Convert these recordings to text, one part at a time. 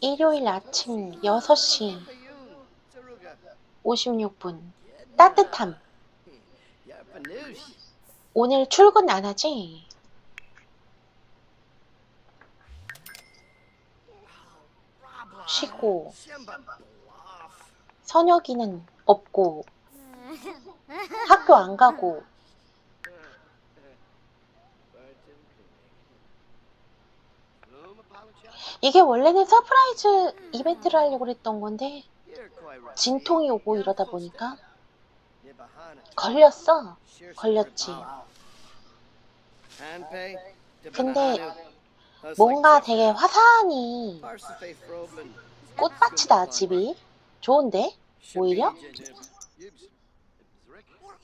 일요일 아침 6시 56분. 따뜻함. 오늘 출근 안 하지? 쉬고, 선혁이는 없고, 학교 안 가고, 이게 원래는 서프라이즈 이벤트를 하려고 그랬던 건데, 진통이 오고 이러다 보니까 걸렸어. 걸렸지. 근데 뭔가 되게 화사하니 꽃밭이다, 집이. 좋은데? 오히려?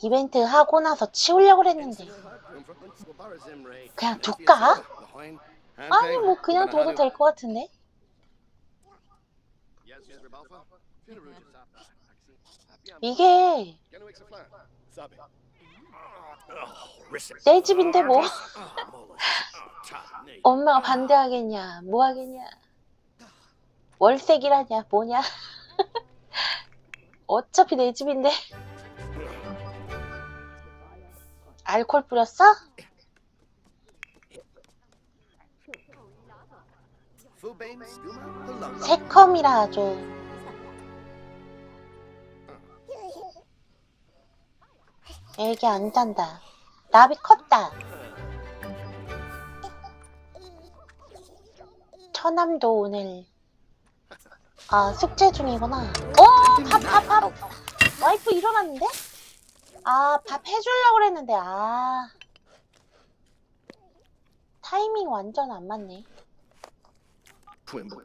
이벤트 하고 나서 치우려고 그랬는데. 그냥 둘까? 아니, 뭐 그냥 둬도 될 것 같은데? 이게 내 집인데 뭐? 엄마가 반대하겠냐 뭐 하겠냐? 월세기라냐 뭐냐? 어차피 내 집인데. 알콜 뿌렸어? 새컴이라 좀 애기 안 잔다. 나비 컸다. 처남도 오늘 아 숙제 중이구나. 어, 오밥밥밥. 와이프 일어났는데? 아 밥 해주려고 그랬는데 아. 타이밍 완전 안 맞네 Quimble.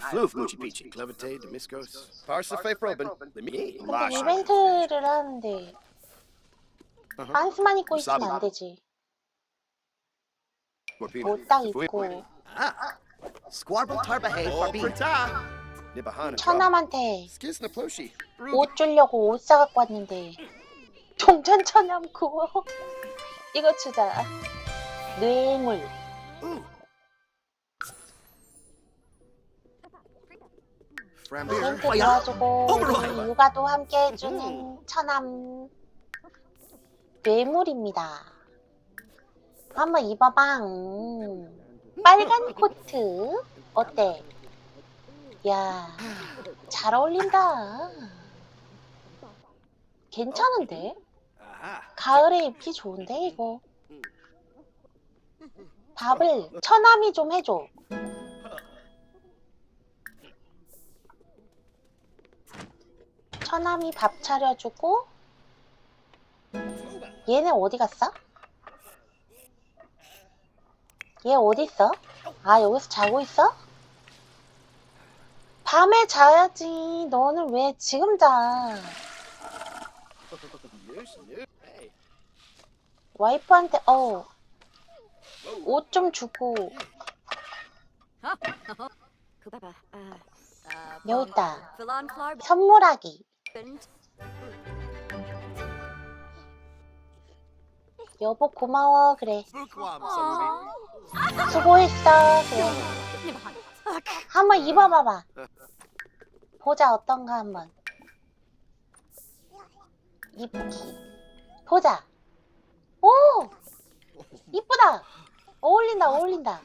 Floof, Moochie Peachy, Clemente, Demiscos, Parsifal Frobin, Lemi, 근데 Lash. 이벤트를 하는데 Uh-huh. 반스만 입고 있으면 안 되지 옷 딱 입고 Ah, Squarble Tarbahay, Farbi. Nibahana. 처남한테 Skisna Ploshi. 옷 주려고 옷 사갖고 왔는데 동전 처남 구워 이거 주자 뇌물 Frambeer. 캠프 도와주고 우리 육아도 함께 해주는 처남 뇌물입니다. 한번 입어봐. 음. 빨간 코트. 어때? 야 잘 어울린다. 괜찮은데? 가을에 입기 좋은데 이거? 밥을 처남이 좀 해줘 처남이 밥 차려주고 얘는 어디 갔어? 얘 어디 있어? 아 여기서 자고 있어? 밤에 자야지 너는 왜 지금 자. 와이프한테 어 옷 좀 주고 Kubaba. Uh, uh, 여기 있다 Villan Clarb. 선물하기 여보 고마워. 그래. 수고했어 그래. 한번 입어봐봐. 보자 어떤가 한번. 입기 보자. 오! 이쁘다. 어울린다 어울린다.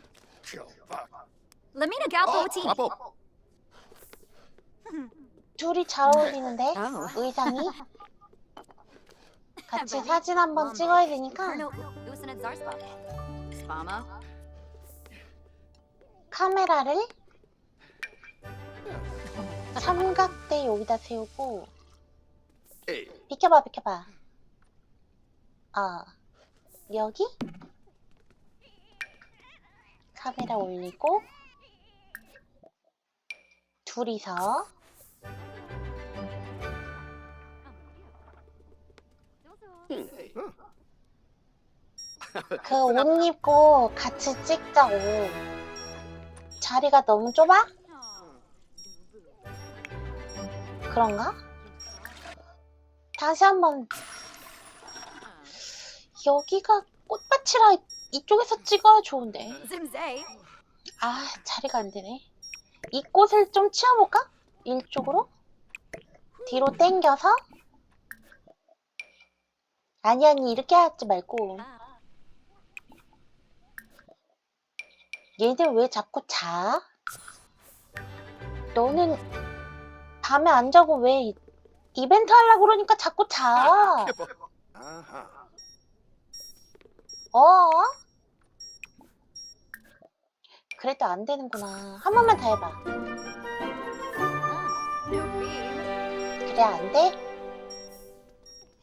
Lamina Galpo T. Pop 둘이 잘 어울리는데 Oh. 의상이 같이 사진 한번 찍어야 되니까 Usanid Zarspa. Spama. 카메라를 삼각대 여기다 세우고. 비켜봐 비켜봐 어 여기 카메라 올리고 둘이서 그 옷 입고 같이 찍자고 자리가 너무 좁아? 그런가? 다시 한번 여기가 꽃밭이라 이쪽에서 찍어야 좋은데. 아, 자리가 안 되네. 이 꽃을 좀 치워볼까? 이쪽으로? 뒤로 당겨서? 아니, 아니, 이렇게 하지 말고. 얘들 왜 자꾸 자? 너는 밤에 안 자고 왜 이- 이벤트 하려고 그러니까 자꾸 자? 어? 그래도 안 되는구나. 한 번만 더 해봐. 그래, 안 돼?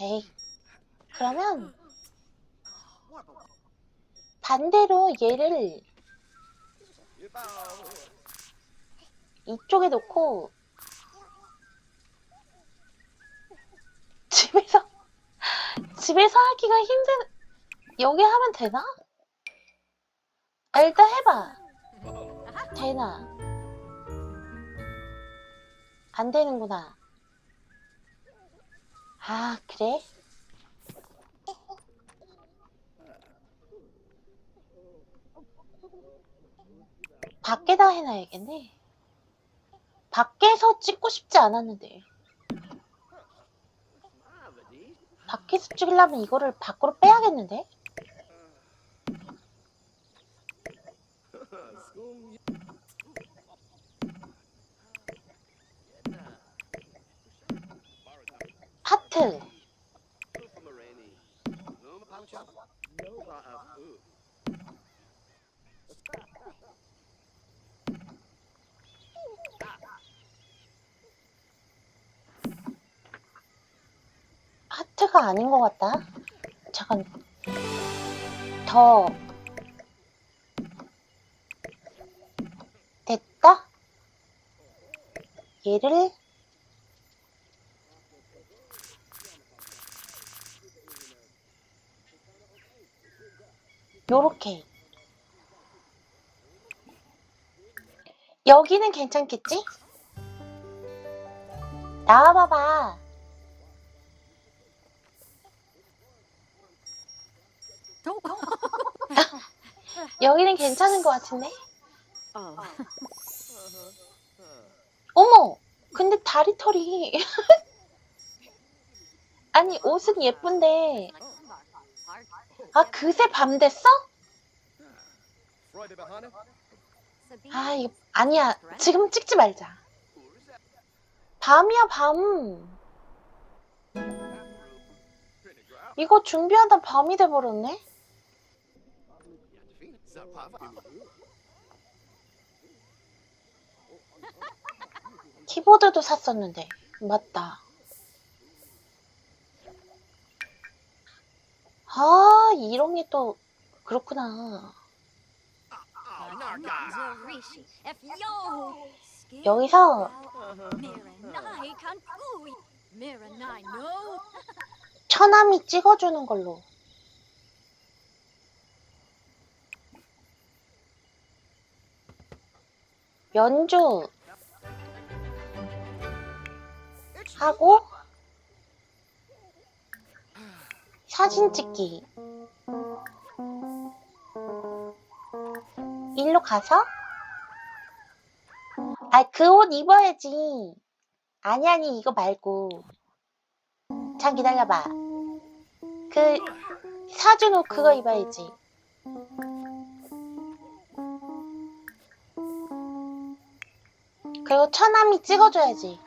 에이. 그러면 반대로 얘를 이쪽에 놓고 집에서 집에서 하기가 힘든 여기 하면 되나? 아, 일단 해봐. 되나? 안 되는구나. 아, 그래? 밖에다 해놔야겠네. 밖에서 찍고 싶지 않았는데. 밖에서 찍으려면 이거를 밖으로 빼야겠는데? 하트. 하트가 아닌 것 같다. 잠깐. 더. 됐다? 얘를 요렇게. 여기는 괜찮겠지? 나와봐봐. 여기는 괜찮은 것 같은데? Oh. 어머! 근데 다리털이. 아니, 옷은 예쁜데. 아, 그새 밤 됐어? 아, 이거, 아니야. 지금 찍지 말자. 밤이야, 밤. 이거 준비하다 밤이 돼버렸네? 키보드도 샀었는데. 맞다. 아, 이런 게 또, 그렇구나. 여기서 처남이 찍어주는 걸로. 연주 하고 사진 찍기. 일로 가서 아, 그 옷 입어야지. 아니, 아니, 이거 말고. 잠 기다려봐. 그, 사준 옷 그거 입어야지. 그리고 처남이 찍어줘야지.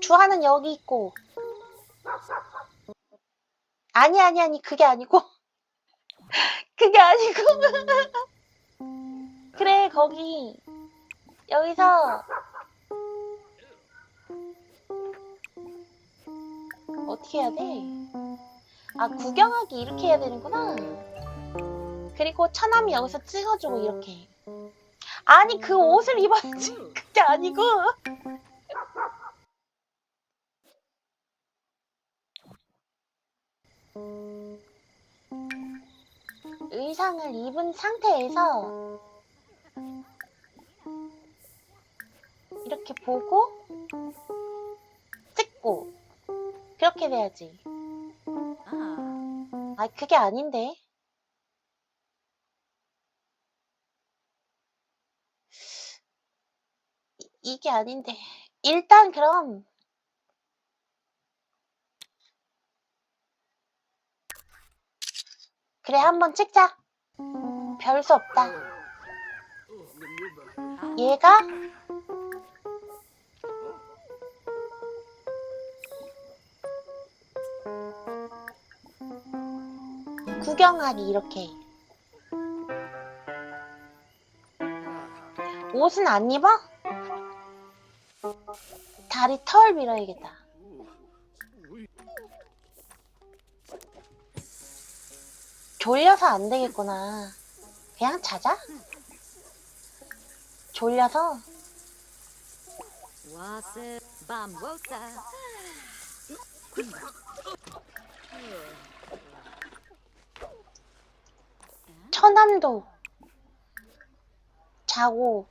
주아는 여기 있고. 아니, 아니, 아니, 그게 아니고. 그게 아니고. 그래, 거기. 여기서. 어떻게 해야 돼? 아, 구경하기 이렇게 해야 되는구나. 그리고 처남이 여기서 찍어주고 이렇게. 아니, 그 옷을 입어야지. 그게 아니고. 의상을 입은 상태에서 이렇게 보고 찍고 그렇게 돼야지. 아, 그게 아닌데. 이게 아닌데. 일단 그럼 그래 한번 찍자. 별 수 없다. 얘가 구경하기 이렇게 옷은 안 입어? 다리 털 밀어야겠다. 졸려서 안 되겠구나. 그냥 자자. 졸려서? 처남도 자고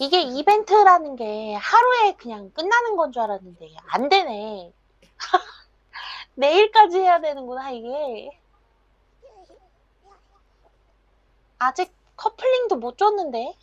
이게 이벤트라는 게 하루에 그냥 끝나는 건 줄 알았는데 안 되네. 내일까지 해야 되는구나 이게. 아직 커플링도 못 줬는데.